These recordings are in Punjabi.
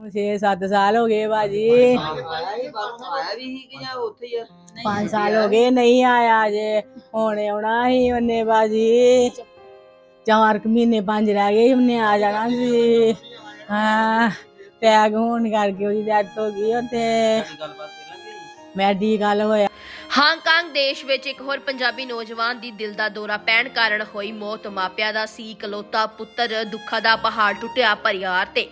6-7 ਸਾਲ ਹੋ ਗਏ ਬਾਜੀ ਆਇਆ ਵੀ ਸੀ ਕਿ ਜਾਂ ਉੱਥੇ ਹੀ ਆ 5 ਸਾਲ ਹੋ ਗਏ ਨਹੀਂ ਆਇਆ ਜੇ ਹੁਣ ਆਉਣਾ ਸੀ ਉਹਨੇ ਬਾਜੀ ਚਾਰ ਕੁ ਮਹੀਨੇ ਪੰਜ ਰਹਿ ਗਏ ਸੀ, ਉਹਨੇ ਆ ਜਾਣਾ ਸੀ। ਹਾਂ ਟੈਗ ਹੋਣ ਕਰਕੇ ਉਹਦੀ ਡੈਥ ਹੋ ਗਈ ਉੱਥੇ। ਗੱਲਬਾਤ ਪਹਿਲਾਂ ਵੀ ਹੋਈ ਮੈਡੀਕਲ ਹੋਇਆ। ਹਾਂਗਕਾਂਗ ਦੇਸ਼ ਵਿੱਚ ਇੱਕ ਹੋਰ ਪੰਜਾਬੀ ਨੌਜਵਾਨ ਦੀ ਦਿਲ ਦਾ ਦੌਰਾ ਪੈਣ ਕਾਰਨ ਹੋਈ ਮੌਤ। ਮਾਪਿਆਂ ਦਾ ਸੀ ਇਕਲੌਤਾ ਪੁੱਤਰ ਦੁੱਖਾਂ ਦਾ ਪਹਾੜ ਟੁੱਟਿਆ ਪਰਿਵਾਰ ਤੇ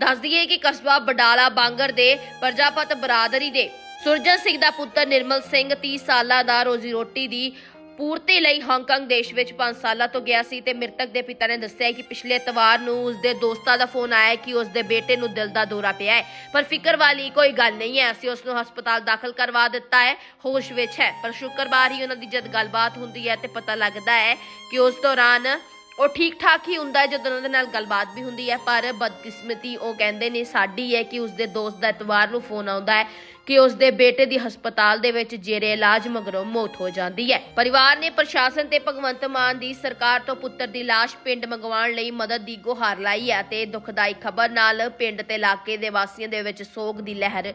ਦੱਸ ਦਈਏ ਕਿ ਕਸਬਾ ਬਡਾਲਾ ਬਾਂਗਰ ਦੇ ਪ੍ਰਜਾਪਤ ਬਰਾਦਰੀ ਦੇ ਸੁਰਜਨ ਸਿੰਘ ਦਾ ਪੁੱਤਰ ਨਿਰਮਲ ਸਿੰਘ 30 ਸਾਲਾਂ ਦਾ ਰੋਜ਼ੀ ਰੋਟੀ ਦੀ ਪੂਰਤੀ ਲਈ ਹਾਂਗਕਾਂਗ ਦੇਸ਼ ਵਿੱਚ 5 ਸਾਲਾਂ ਤੋਂ ਗਿਆ ਸੀ ਤੇ ਮ੍ਰਿਤਕ ਦੇ ਪਿਤਾ ਨੇ ਦੱਸਿਆ ਕਿ ਪਿਛਲੇ ਐਤਵਾਰ ਨੂੰ ਉਸਦੇ ਦੋਸਤਾਂ ਦਾ ਫੋਨ ਆਇਆ ਕਿ ਉਸਦੇ ਬੇਟੇ ਨੂੰ ਦਿਲ ਦਾ ਦੌਰਾ ਪਿਆ ਹੈ। ਪਰ ਫਿਕਰ ਵਾਲੀ ਕੋਈ ਗੱਲ ਨਹੀਂ ਹੈ। ਅਸੀਂ ਉਸ ਨੂੰ ਹਸਪਤਾਲ ਦਾਖਲ ਕਰਵਾ ਦਿੱਤਾ ਹੈ। ਹੋਸ਼ ਵਿੱਚ ਹੈ। ਪਰ ਸ਼ੁੱਕਰਵਾਰ ਹੀ ਉਹਨਾਂ ਦੀ ਜਦ ਗੱਲਬਾਤ ਹੁੰਦੀ ਹੈ ਤੇ ਪਤਾ ਲੱਗਦਾ ਹੈ ਕਿ ਉਸ ਦੌਰਾਨ ਉਹ ਠੀਕ ਠਾਕ ਹੀ ਹੁੰਦਾ ਹੈ, ਜਦੋਂ ਉਹਨਾਂ ਦੇ ਨਾਲ ਗੱਲਬਾਤ ਵੀ ਹੁੰਦੀ ਹੈ, ਪਰ ਬਦਕਿਸਮਤੀ ਉਹ ਕਹਿੰਦੇ ਨੇ ਸਾਡੀ ਹੈ ਕਿ ਉਸਦੇ ਦੋਸਤ ਦਾ ਐਤਵਾਰ ਨੂੰ ਫੋਨ ਆਉਂਦਾ ਹੈ ਕਿ ਉਸਦੇ ਬੇਟੇ ਦੀ ਹਸਪਤਾਲ ਦੇ ਵਿੱਚ ਜੇਰੇ ਇਲਾਜ ਮਗਰੋਂ ਮੌਤ ਹੋ ਜਾਂਦੀ ਹੈ। ਪਰਿਵਾਰ ਨੇ ਪ੍ਰਸ਼ਾਸਨ ਤੇ ਭਗਵੰਤ ਮਾਨ ਦੀ ਸਰਕਾਰ ਤੋਂ ਪੁੱਤਰ ਦੀ ਲਾਸ਼ ਪਿੰਡ ਮੰਗਵਾਉਣ ਲਈ ਮਦਦ ਦੀ ਗੁਹਾਰ ਲਾਈ ਹੈ ਤੇ ਦੁਖਦਾਈ ਖਬਰ ਨਾਲ ਪਿੰਡ ਤੇ ਇਲਾਕੇ ਦੇ ਵਾਸੀਆਂ ਦੇ ਵਿੱਚ ਸੋਗ ਦੀ ਲਹਿਰ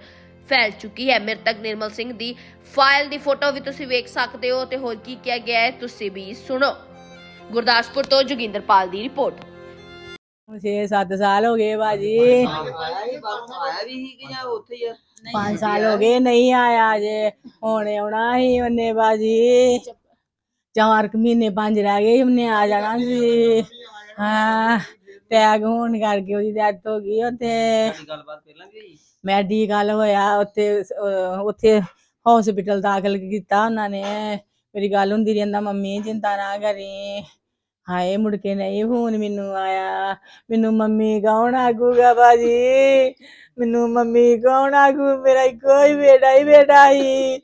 ਫੈਲ ਚੁੱਕੀ ਹੈ। ਮ੍ਰਿਤਕ ਨਿਰਮਲ ਸਿੰਘ ਦੀ ਫਾਈਲ ਦੀ ਫੋਟੋ ਵੀ ਤੁਸੀਂ ਵੇਖ ਸਕਦੇ ਹੋ ਤੇ ਹੋਰ ਕੀ ਕਿਹਾ ਗਿਆ ਹੈ, ਤੁਸੀਂ ਵੀ ਸੁਣੋ। ਗੁਰਦਾਸਪੁਰ ਤੋਂ ਜੋਗਿੰਦਰਪਾਲ ਦੀ ਰਿਪੋਰਟ। 6-7 ਸਾਲ ਹੋ ਗਏ ਬਾਜੀ ਆਇਆ ਹੀ ਬਾਹਰੋਂ ਆਇਆ ਵੀ ਸੀ ਕਿ ਜਾਂ ਉੱਥੇ ਹੀ ਆ 5 ਸਾਲ ਹੋ ਗਏ ਨਹੀਂ ਆਇਆ ਜੇ ਹੁਣ ਆਉਣਾ ਸੀ ਉਹਨੇ ਬਾਜੀ ਚਾਰ ਕੁ ਮਹੀਨੇ ਪੰਜ ਰਹਿ ਗਏ ਸੀ, ਉਹਨੇ ਆ ਜਾਣਾ ਸੀ। ਹਾਂ ਟੈਗ ਹੋਣ ਕਰਕੇ ਉਹਦੀ ਡੈਥ ਹੋ ਗਈ ਉੱਥੇ। ਗੱਲਬਾਤ ਪਹਿਲਾਂ ਵੀ ਹੋਈ ਮੈਡੀਕਲ ਹੋਇਆ ਉੱਥੇ ਅਹ ਉੱਥੇ ਹਸਪੀਟਲ ਦਾਖਲ ਕੀਤਾ ਉਹਨਾਂ ਨੇ। ਮੇਰੀ ਗੱਲ ਹੁੰਦੀ ਰਹਿੰਦਾ ਮੰਮੀ ਚਿੰਤਾ ਨਾ ਕਰੀ। ਹਾਏ ਮੁੜ ਕੇ ਨਹੀਂ ਫੋਨ ਮੈਨੂੰ ਆਇਆ। ਮੈਨੂੰ ਮੰਮੀ ਕੌਣ ਆਗੂਗਾ ਬਾਜੀ ਮੈਨੂੰ ਮੰਮੀ ਕੌਣ ਆਗੂ ਮੇਰਾ ਕੋਈ ਬੇਟਾ ਹੀ ਬੇਟਾ ਹੀ।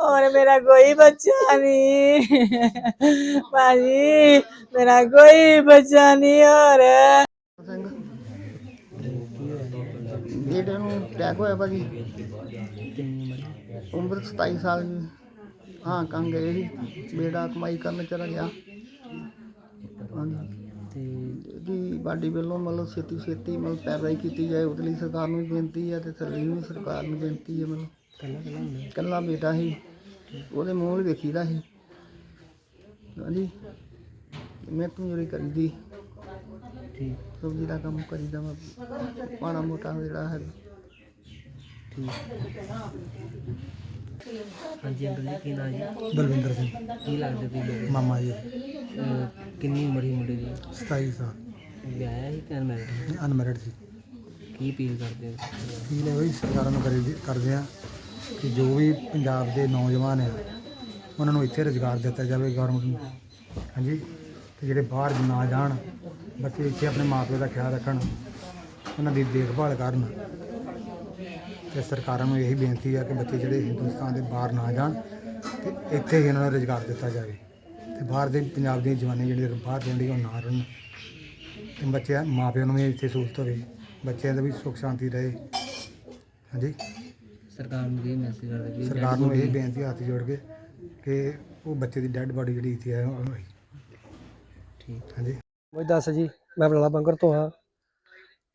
ਔਰ ਮੇਰਾ ਕੋਈ ਬੱਚਾ ਨਹੀਂ। ਬਾਜੀ ਮੇਰਾ ਕੋਈ ਬੱਚਾ ਨਹੀਂ ਔਰ ਸਿੰਘ ਨੂੰ ਅਟੈਕ ਹੋਇਆ ਭਾਜੀ। ਉਮਰ 27 ਸਾਲ ਦੀ। ਹਾਂ ਕੰਗ ਗਏ ਸੀ। ਬੇਟਾ ਕਮਾਈ ਕਰਨ ਚਲਾ ਗਿਆ। ਹਾਂਜੀ। ਤੇ ਇਹਦੀ ਬਾਡੀ ਵੱਲੋਂ ਮਤਲਬ ਛੇਤੀ ਛੇਤੀ ਮਤਲਬ ਪੈਰਵਾਈ ਕੀਤੀ ਜਾਏ ਉਹਦੇ ਲਈ ਸਰਕਾਰ ਨੂੰ ਵੀ ਬੇਨਤੀ ਹੈ ਤੇ ਥੱਲੇ ਨੂੰ ਵੀ ਸਰਕਾਰ ਨੂੰ ਬੇਨਤੀ ਹੈ ਮਤਲਬ। ਕੱਲਾ ਬੇਟਾ ਸੀ। ਉਹਦੇ ਮੂੰਹ ਵੱਲ ਵੇਖੀਦਾ ਸੀ। ਹਾਂਜੀ। ਮੈਂ ਜਿਹੜੀ ਕਰੀਦੀ। ਸਬਜ਼ੀ ਦਾ ਕੰਮ ਕਰੀਦਾ ਵਾ ਮਾੜਾ ਮੋਟਾ ਜਿਹੜਾ ਹੈ ਹਾਂਜੀ ਅੰਕਲ ਜੀ ਕੀ ਨਾਮ ਜੀ? ਬਲਵਿੰਦਰ ਸਿੰਘ। ਕੀ ਲੱਗਦਾ ਮੇਰੇ ਮਾਮਾ ਜੀ। ਅਹ ਕਿੰਨੀ ਉਮਰ ਸੀ ਮੁੰਡੇ ਦੀ? 27 ਸਾਲ। ਵਿਆਹਿਆ ਸੀ ਕਿ ਅਨਮੈਰਿਡ ਅਨਮੈਰਿਡ ਸੀ। ਕੀ ਅਪੀਲ ਕਰਦੇ ਹੋ? ਕੀ ਨੇ ਵੀ ਸਰਕਾਰਾਂ ਨੂੰ ਕਰੀ ਕਰਦੇ ਆ ਕਿ ਜੋ ਵੀ ਪੰਜਾਬ ਦੇ ਨੌਜਵਾਨ ਆ ਉਹਨਾਂ ਨੂੰ ਇੱਥੇ ਰੁਜ਼ਗਾਰ ਦਿੱਤਾ ਜਾਵੇ ਗਵਰਨਮੈਂਟ ਨੂੰ। ਹਾਂਜੀ? ਤੇ ਜਿਹੜੇ ਬਾਹਰ ਨਾ ਜਾਣ ਬੱਚੇ ਇੱਥੇ ਆਪਣੇ ਮਾਪਿਆਂ ਦਾ ਖਿਆਲ ਰੱਖਣ ਉਹਨਾਂ ਦੀ ਦੇਖਭਾਲ ਕਰਨ। ਤੇ ਸਰਕਾਰਾਂ ਨੂੰ ਇਹੀ ਬੇਨਤੀ ਆ ਕਿ ਬੱਚੇ ਜਿਹੜੇ ਹਿੰਦੁਸਤਾਨ ਦੇ ਬਾਹਰ ਨਾ ਜਾਣ ਤੇ ਇੱਥੇ ਹੀ ਉਹਨਾਂ ਨੂੰ ਰੁਜ਼ਗਾਰ ਦਿੱਤਾ ਜਾਵੇ ਤੇ ਬਾਹਰ ਦੇ ਪੰਜਾਬ ਦੀਆਂ ਜਵਾਨੀ ਜਿਹੜੀਆਂ ਬਾਹਰ ਜਾਂਦੀਆਂ ਉਹ ਨਾ ਰਹਿਣ ਤੇ ਬੱਚਿਆਂ ਮਾਪਿਆਂ ਨੂੰ ਵੀ ਇੱਥੇ ਸਹੂਲਤ ਹੋਵੇ ਬੱਚਿਆਂ ਦਾ ਵੀ ਸੁੱਖ ਸ਼ਾਂਤੀ ਰਹੇ। ਹਾਂਜੀ? ਸਰਕਾਰ ਨੂੰ ਕੀ ਮੈਸੇਜ ਕਰਦੇ ਕਿ ਸਰਕਾਰ ਨੂੰ ਇਹ ਬੇਨਤੀ ਹੱਥ ਜੋੜ ਕੇ ਕਿ ਉਹ ਬੱਚੇ ਦੀ ਡੈੱਡ ਬਾਡੀ ਜਿਹੜੀ ਇੱਥੇ ਹੋਈ ਠੀਕ। ਹਾਂਜੀ। ਉਹ ਦੱਸ ਜੀ ਮੈਂ ਬਲਾਲਾ ਬੰਗਰ ਤੋਂ ਹਾਂ।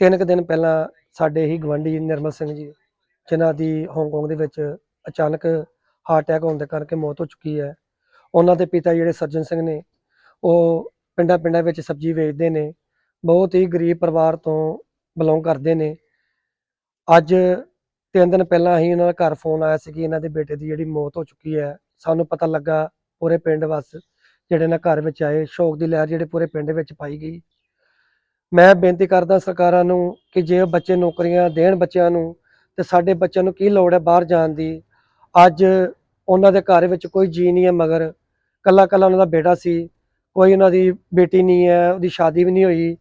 ਤਿੰਨ ਕੁ ਦਿਨ ਪਹਿਲਾਂ ਸਾਡੇ ਹੀ ਗਵੰਡੀ ਨਿਰਮਲ ਸਿੰਘ ਜੀ, ਜਿਨ੍ਹਾਂ ਦੀ ਹਾਂਗਕਾਂਗ ਦੇ ਵਿੱਚ ਅਚਾਨਕ ਹਾਰਟ ਅਟੈਕ ਹੋਣ ਦੇ ਕਰਕੇ ਮੌਤ ਹੋ ਚੁੱਕੀ ਹੈ, ਉਹਨਾਂ ਦੇ ਪਿਤਾ ਜਿਹੜੇ ਸੱਜਣ ਸਿੰਘ ਨੇ, ਉਹ ਪਿੰਡਾਂ ਪਿੰਡਾਂ ਵਿੱਚ ਸਬਜ਼ੀ ਵੇਚਦੇ ਨੇ, ਬਹੁਤ ਹੀ ਗਰੀਬ ਪਰਿਵਾਰ ਤੋਂ ਬਿਲੋਂਗ ਕਰਦੇ ਨੇ। ਅੱਜ ਤਿੰਨ ਦਿਨ ਪਹਿਲਾਂ ਹੀ ਉਹਨਾਂ ਦਾ ਘਰ ਫੋਨ ਆਇਆ ਸੀ ਕਿ ਇਹਨਾਂ ਦੇ ਬੇਟੇ ਦੀ ਜਿਹੜੀ ਮੌਤ ਹੋ ਚੁੱਕੀ ਹੈ, ਸਾਨੂੰ ਪਤਾ ਲੱਗਾ ਪੂਰੇ ਪਿੰਡ ਵਸ ਜਿਹੜੇ ਨਾ ਘਰ ਵਿੱਚ ਆਏ, ਸ਼ੋਕ ਦੀ ਲਹਿਰ ਜਿਹੜੇ ਪੂਰੇ ਪਿੰਡ ਵਿੱਚ ਪਾਈ ਗਈ। ਮੈਂ ਬੇਨਤੀ ਕਰਦਾ ਸਰਕਾਰਾਂ ਨੂੰ ਕਿ ਜੇ ਉਹ ਬੱਚੇ ਨੌਕਰੀਆਂ ਦੇਣ ਬੱਚਿਆਂ ਨੂੰ, ਤੇ ਸਾਡੇ ਬੱਚਿਆਂ ਨੂੰ ਕੀ ਲੋੜ ਹੈ ਬਾਹਰ ਜਾਣ ਦੀ? ਅੱਜ ਉਹਨਾਂ ਦੇ ਘਰ ਵਿੱਚ ਕੋਈ ਜੀ ਨਹੀਂ ਹੈ ਮਗਰ। ਕੱਲਾ ਕੱਲਾ ਉਹਨਾਂ ਦਾ ਬੇਟਾ ਸੀ, ਕੋਈ ਉਹਨਾਂ ਦੀ ਬੇਟੀ ਨਹੀਂ ਹੈ, ਉਹਦੀ ਸ਼ਾਦੀ ਵੀ ਨਹੀਂ ਹੋਈ।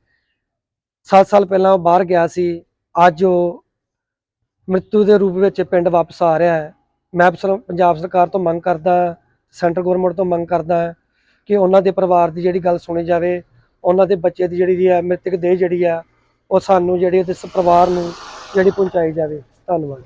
7 ਸਾਲ ਪਹਿਲਾਂ ਉਹ ਬਾਹਰ ਗਿਆ ਸੀ। ਅੱਜ ਉਹ ਮ੍ਰਿਤੂ ਦੇ ਰੂਪ ਵਿੱਚ ਪਿੰਡ ਵਾਪਸ ਆ ਰਿਹਾ ਹੈ। ਮੈਂ ਸਰ- ਪੰਜਾਬ ਸਰਕਾਰ ਤੋਂ ਮੰਗ ਕਰਦਾ, ਸੈਂਟਰ ਗਵਰਨਮੈਂਟ ਤੋਂ ਮੰਗ ਕਰਦਾ ਕਿ ਉਹਨਾਂ ਦੇ ਪਰਿਵਾਰ ਦੀ ਜਿਹੜੀ ਗੱਲ ਸੁਣੀ ਜਾਵੇ ਉਹਨਾਂ ਦੇ ਬੱਚੇ ਦੀ ਜਿਹੜੀ ਹੈ ਮ੍ਰਿਤਕ ਦੇਹ ਜਿਹੜੀ ਆ, ਉਹ ਸਾਨੂੰ ਜਿਹੜੀ ਉਹਦੇ ਪਰਿਵਾਰ ਨੂੰ ਜਿਹੜੀ ਪਹੁੰਚਾਈ ਜਾਵੇ। ਧੰਨਵਾਦ।